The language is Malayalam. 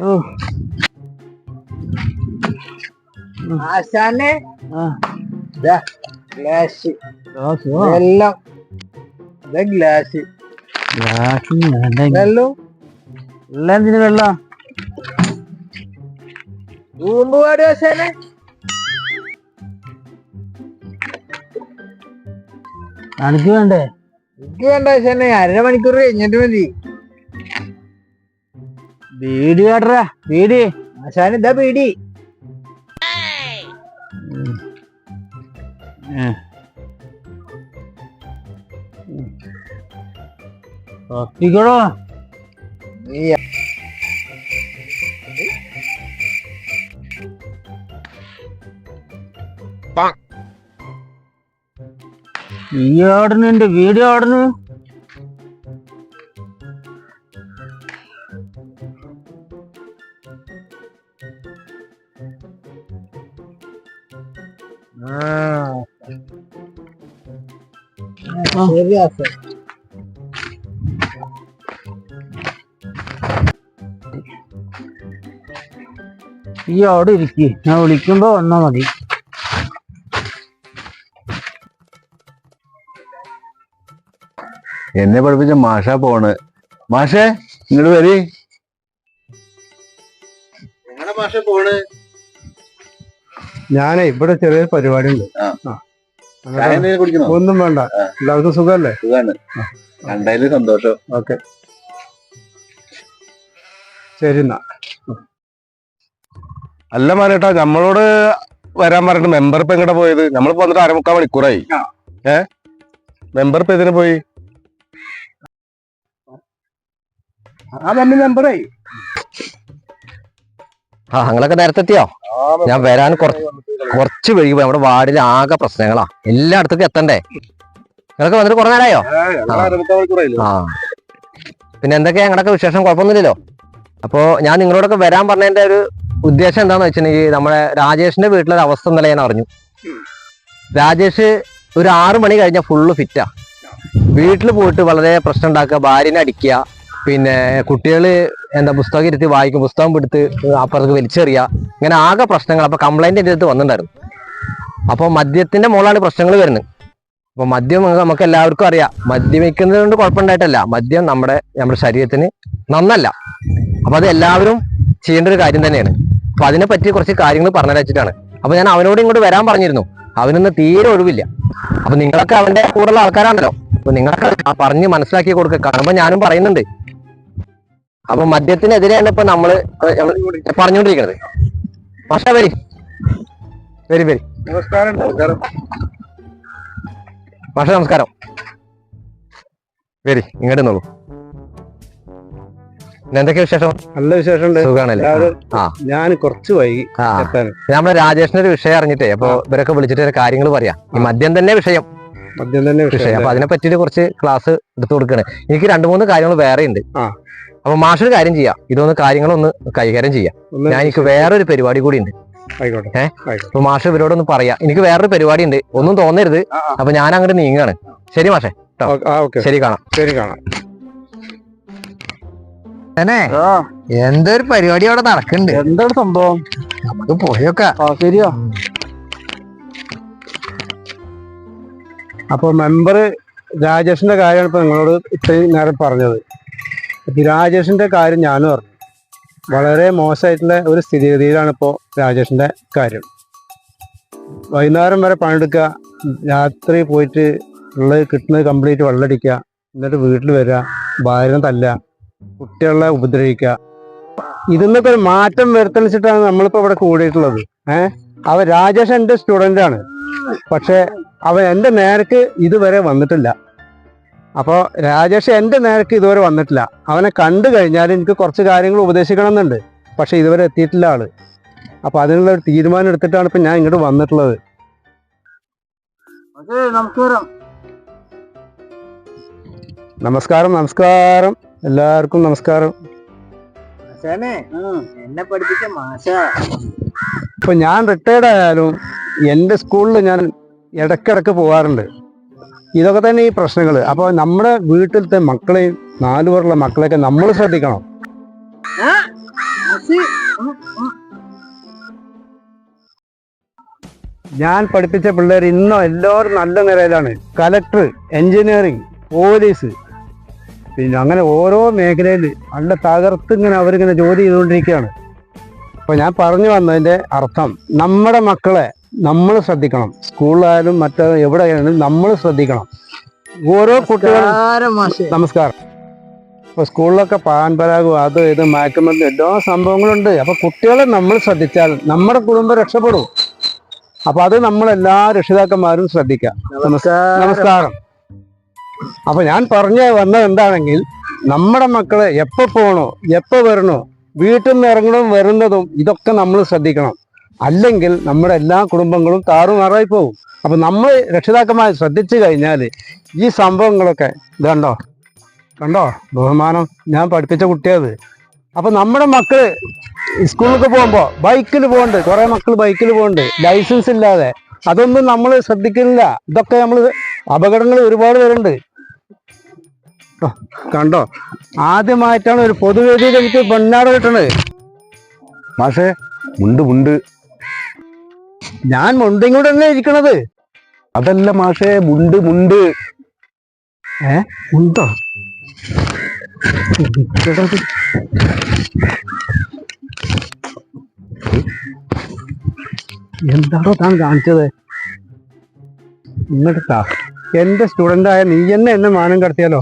ഓ ആശാനെ ആ ദാ ഗ്ലാസ് ഗ്ലാസ് വെള്ളം ദാ ഗ്ലാസ് ഗ്ലാസ് വേണ്ട വെള്ളം വെള്ളം എന്തിന് വെള്ളം റൂമ്പ് പാട് ആശാനെ അനക്ക് വേണ്ടേ എനിക്ക് വേണ്ട ആശാനെ അരമണിക്കൂർ കഴിഞ്ഞിട്ട് മതി ബീഡി കാട്ടറാ ബീഡി ആശാൻ ഇതാ പീടി കത്തിക്കടോ ഈ നീ എന്റെ വീഡിയോ ആടുന്നു ഈ അവിടെ ഇരിക്കേ. ഞാൻ വിളിക്കുമ്പോ വന്നാ മതി. എന്നെ പഠിപ്പിച്ച മാഷ പോണ്. മാഷേ ഇങ്ങോട്ട് വരി. മാഷ പോണ്. ഞാനേ ഇവിടെ ചെറിയ പരിപാടി ഉണ്ട് ഒന്നും വേണ്ട. എല്ലാവർക്കും സുഖമല്ലേ? സുഖാണ്. കണ്ടതിൽ സന്തോഷം. ഓക്കെ. ശരി എന്നാ. അല്ല മാനേട്ടാ നമ്മളോട് വരാൻ പറഞ്ഞിട്ട് മെമ്പർ ഇപ്പൊ എങ്ങോട്ടാ പോയത്? നമ്മളിപ്പോ വന്നിട്ട് അരമുക്കാൽ മണിക്കൂറായി. ഏ? മെമ്പർ ഇപ്പൊ ഇതിന് പോയി? ആ നിങ്ങളൊക്കെ നേരത്തെ എത്തിയോ ഞാൻ വരാൻ കുറച്ച് വഴി പോയി. നമ്മുടെ വാർഡിൽ ആകെ പ്രശ്നങ്ങളാ. എല്ലായിടത്തേക്കും എത്തണ്ടേ? നിങ്ങളൊക്കെ വന്നിട്ട് കുറെ നേരമായോ ആ. പിന്നെ എന്തൊക്കെയാ ഞങ്ങളൊക്കെ വിശേഷം? കുഴപ്പമൊന്നുമില്ലല്ലോ? അപ്പോ ഞാൻ നിങ്ങളോടൊക്കെ വരാൻ പറഞ്ഞതിന്റെ ഒരു ഉദ്ദേശം എന്താന്ന് വെച്ചിട്ടുണ്ടെങ്കിൽ നമ്മുടെ രാജേഷിന്റെ വീട്ടിലൊരു അവസ്ഥ ഇന്നലെ ഞാൻ അറിഞ്ഞു. രാജേഷ് ഒരു ആറു മണി കഴിഞ്ഞാൽ ഫുള്ള് ഫിറ്റാ വീട്ടിൽ പോയിട്ട് വളരെ പ്രശ്നം ഉണ്ടാക്കുക ഭാര്യനെ അടിക്കുക പിന്നെ കുട്ടികൾ എന്താ പുസ്തകം ഇരുത്തി വായിക്കും പുസ്തകം എടുത്ത് അപ്പുറത്ത് വലിച്ചെറിയുക ഇങ്ങനെ ആകെ പ്രശ്നങ്ങൾ. അപ്പോൾ കംപ്ലൈന്റ് എന്റെ അടുത്ത് വന്നിട്ടുണ്ടായിരുന്നു. അപ്പൊ മദ്യത്തിന്റെ മുകളാണ് പ്രശ്നങ്ങൾ വരുന്നത്. അപ്പോൾ മദ്യം നമുക്ക് എല്ലാവർക്കും അറിയാം. മദ്യപിക്കുന്നത് കൊണ്ട് കുഴപ്പമുണ്ടായിട്ടല്ല. മദ്യം നമ്മുടെ നമ്മുടെ ശരീരത്തിന് നന്നല്ല. അപ്പോൾ അത് എല്ലാവരും ചെയ്യേണ്ട ഒരു കാര്യം തന്നെയാണ്. അപ്പോൾ അതിനെ പറ്റി കുറച്ച് കാര്യങ്ങൾ പറഞ്ഞു വെച്ചിട്ടാണ് അപ്പോൾ ഞാൻ അവനോട് ഇങ്ങോട്ട് വരാൻ പറഞ്ഞിരുന്നു. അവനൊന്ന് തീരെ ഒഴിവില്ല. അപ്പോൾ നിങ്ങളൊക്കെ അവന്റെ കൂടെയുള്ള ആൾക്കാരാണല്ലോ. അപ്പോൾ നിങ്ങളൊക്കെ പറഞ്ഞ് മനസ്സിലാക്കി കൊടുക്കുക കാണുമ്പോ ഞാനും പറയുന്നുണ്ട്. അപ്പൊ മദ്യത്തിനെതിരെയാണ് ഇപ്പൊ നമ്മൾ പറഞ്ഞോണ്ടിരിക്കണത് പറഞ്ഞുകൊണ്ടിരിക്കുന്നത് മാഷ വരി. വരി വരി. നമസ്കാരം പക്ഷേ നമസ്കാരം. വരി ഇങ്ങോട്ട് നോളൂ എന്തൊക്കെ വിശേഷം? നല്ല വിശേഷമുണ്ട്. സുഖാണല്ലേ? ആ ഞാൻ കുറച്ച് വൈകി നമ്മുടെ രാജേഷിന്റെ ഒരു വിഷയം അറിഞ്ഞിട്ടേ അപ്പൊ ഇവരൊക്കെ വിളിച്ചിട്ട് കാര്യങ്ങൾ പറയാം. ഈ മദ്യം തന്നെ വിഷയം. മദ്യം തന്നെ വിഷയം. അപ്പൊ അതിനെ പറ്റിയിട്ട് കുറച്ച് ക്ലാസ് എടുത്തു കൊടുക്കണേ. എനിക്ക് രണ്ടു മൂന്ന് കാര്യങ്ങൾ വേറെ ഉണ്ട്. അപ്പൊ മാഷൊരു കാര്യം ചെയ്യാം. ഇതൊന്ന് കാര്യങ്ങളൊന്ന് കൈകാര്യം ചെയ്യാം. ഞാൻ എനിക്ക് വേറൊരു പരിപാടി കൂടി ഉണ്ട്. ആയിക്കോട്ടെ ഏഹ് അപ്പൊ മാഷ് ഇവരോടൊന്ന് പറയാ. എനിക്ക് വേറൊരു പരിപാടി ഉണ്ട്. ഒന്നും തോന്നരുത്. അപ്പൊ ഞാൻ അങ്ങോട്ട് നീങ്ങാണ്. ശരി മാഷെ. ശരി കാണാം. ശരി കാണാം. എന്തൊരു പരിപാടി അവിടെ നടക്കുന്നുണ്ട്. എന്താണ് സംഭവം? നമുക്ക് പോയൊക്കെ. ശരിയോ. അപ്പൊ മെമ്പർ രാജേഷിന്റെ കാര്യമാണ് ഇപ്പൊ നിങ്ങളോട് ഇത്രയും നേരം പറഞ്ഞത്. രാജേഷിന്റെ കാര്യം ഞാനും അറിഞ്ഞു. വളരെ മോശമായിട്ടുള്ള ഒരു സ്ഥിതിഗതിയിലാണ് ഇപ്പോൾ രാജേഷിന്റെ കാര്യം. വൈകുന്നേരം വരെ പണിയെടുക്കുക രാത്രി പോയിട്ട് ഉള്ളത് കിട്ടുന്നത് കംപ്ലീറ്റ് വെള്ളടിക്കുക എന്നിട്ട് വീട്ടിൽ വരിക ഭാര്യനെ തല്ല കുട്ടികളെ ഉപദ്രവിക്കുക. ഇതിന്നൊക്കെ ഒരു മാറ്റം വരുത്തണിച്ചിട്ടാണ് നമ്മളിപ്പോ ഇവിടെ കൂടിയിട്ടുള്ളത്. ഏഹ് അവ രാജേഷ് എന്റെ സ്റ്റുഡന്റ് ആണ്. പക്ഷെ അവൻ എന്റെ നേരക്ക് ഇതുവരെ വന്നിട്ടില്ല. അപ്പോൾ രാജേഷ് എന്റെ നേരക്ക് ഇതുവരെ വന്നിട്ടില്ല. അവനെ കണ്ടു കഴിഞ്ഞാൽ എനിക്ക് കുറച്ച് കാര്യങ്ങൾ ഉപദേശിക്കണം എന്നുണ്ട് പക്ഷെ ഇതുവരെ എത്തിയിട്ടില്ല ആൾ. അപ്പൊ അതിനുള്ള ഒരു തീരുമാനം എടുത്തിട്ടാണ് ഇപ്പൊ ഞാൻ ഇങ്ങോട്ട് വന്നിട്ടുള്ളത്. നമസ്കാരം. നമസ്കാരം നമസ്കാരം. എല്ലാവർക്കും നമസ്കാരം. എന്നെ പഠിപ്പിച്ച മാഷ. ഇപ്പൊ ഞാൻ റിട്ടയർഡ് ആയാലും എന്റെ സ്കൂളിൽ ഞാൻ ഇടക്കിടക്ക് പോകാറുണ്ട് ഇതൊക്കെ തന്നെ ഈ പ്രശ്നങ്ങൾ. അപ്പോൾ നമ്മുടെ വീട്ടിലത്തെ മക്കളെയും നാലു പേരുള്ള മക്കളെയൊക്കെ നമ്മൾ ശ്രദ്ധിക്കണം. ഞാൻ പഠിപ്പിച്ച പിള്ളേർ ഇന്നോ എല്ലാവരും നല്ല നിലയിലാണ്. Collector engineering police. പിന്നെ അങ്ങനെ ഓരോ മേഖലയിൽ നല്ല തകർത്ത് ഇങ്ങനെ അവരിങ്ങനെ ജോലി ചെയ്തുകൊണ്ടിരിക്കുകയാണ്. അപ്പോൾ ഞാൻ പറഞ്ഞു വന്നതിന്റെ അർത്ഥം നമ്മുടെ മക്കളെ നമ്മൾ ശ്രദ്ധിക്കണം. സ്കൂളിലായാലും മറ്റേ എവിടെയായാലും നമ്മൾ ശ്രദ്ധിക്കണം. ഓരോ കുട്ടികളും നമസ്കാരം ഇപ്പൊ സ്കൂളിലൊക്കെ പാൻ പരാഗും അത് ഇത് മയക്കുമരുന്ന് എല്ലാ സംഭവങ്ങളുണ്ട്. അപ്പൊ കുട്ടികളെ നമ്മൾ ശ്രദ്ധിച്ചാൽ നമ്മുടെ കുടുംബം രക്ഷപ്പെടും. അപ്പൊ അത് നമ്മൾ എല്ലാ രക്ഷിതാക്കന്മാരും ശ്രദ്ധിക്കാം. നമസ്കാരം. നമസ്കാരം. അപ്പൊ ഞാൻ പറഞ്ഞു വന്നത് എന്താണെങ്കിൽ നമ്മുടെ മക്കളെ എപ്പോ പോകണോ എപ്പോ വരണോ വീട്ടിൽ നിന്ന് ഇറങ്ങണതും വരുന്നതും ഇതൊക്കെ നമ്മൾ ശ്രദ്ധിക്കണം. അല്ലെങ്കിൽ നമ്മുടെ എല്ലാ കുടുംബങ്ങളും താറുമാറായി പോകും. അപ്പൊ നമ്മൾ രക്ഷിതാക്കന്മാർ ശ്രദ്ധിച്ചു കഴിഞ്ഞാൽ ഈ സംഭവങ്ങളൊക്കെ ഇതുണ്ടോ? കണ്ടോ? ബഹുമാനം. ഞാൻ പഠിപ്പിച്ച കുട്ടിയത്. അപ്പൊ നമ്മുടെ മക്കൾ സ്കൂളിലൊക്കെ പോകുമ്പോ ബൈക്കിൽ പോകുന്നുണ്ട് കുറേ മക്കൾ ബൈക്കിൽ പോകുന്നുണ്ട് ലൈസൻസ് ഇല്ലാതെ. അതൊന്നും നമ്മൾ ശ്രദ്ധിക്കുന്നില്ല. ഇതൊക്കെ നമ്മൾ അപകടങ്ങൾ ഒരുപാട് വരുന്നുണ്ട്. കണ്ടോ? ആദ്യമായിട്ടാണ് ഒരു പൊതുവേദിയിൽ എനിക്ക് പൊന്നാട് കിട്ടണത്. മാഷേ മുണ്ട് മുണ്ട് ഞാൻ മുണ്ടിങ് കൂടെ തന്നെ ഇരിക്കണത്? അതല്ല മാഷേ മുണ്ട് മുണ്ട്. ഏ? മുണ്ടോ? എന്താണോ താൻ കാണിച്ചത്? ഇങ്ങോട്ടാ എന്റെ സ്റ്റുഡന്റ് ആയ നീ എന്നെ എന്നെ മാനം കടത്തിയാലോ?